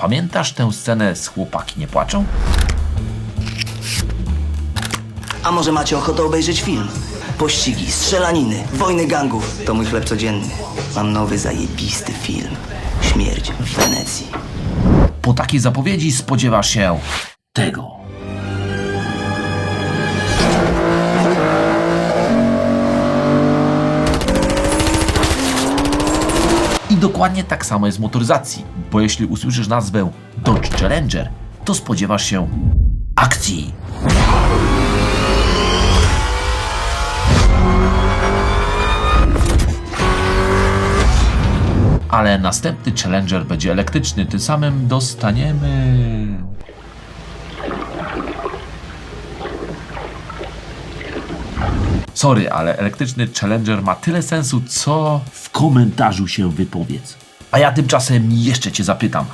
Pamiętasz tę scenę z Chłopaki nie płaczą? A może macie ochotę obejrzeć film? Pościgi, strzelaniny, wojny gangów to mój chleb codzienny. Mam nowy zajebisty film. Śmierć w Wenecji. Po takiej zapowiedzi spodziewasz się tego. Dokładnie tak samo jest w motoryzacji, bo jeśli usłyszysz nazwę Dodge Challenger, to spodziewasz się akcji. Ale następny Challenger będzie elektryczny, tym samym dostaniemy... Sorry, ale elektryczny Challenger ma tyle sensu, co... W komentarzu się wypowiedz. A ja tymczasem jeszcze cię zapytam.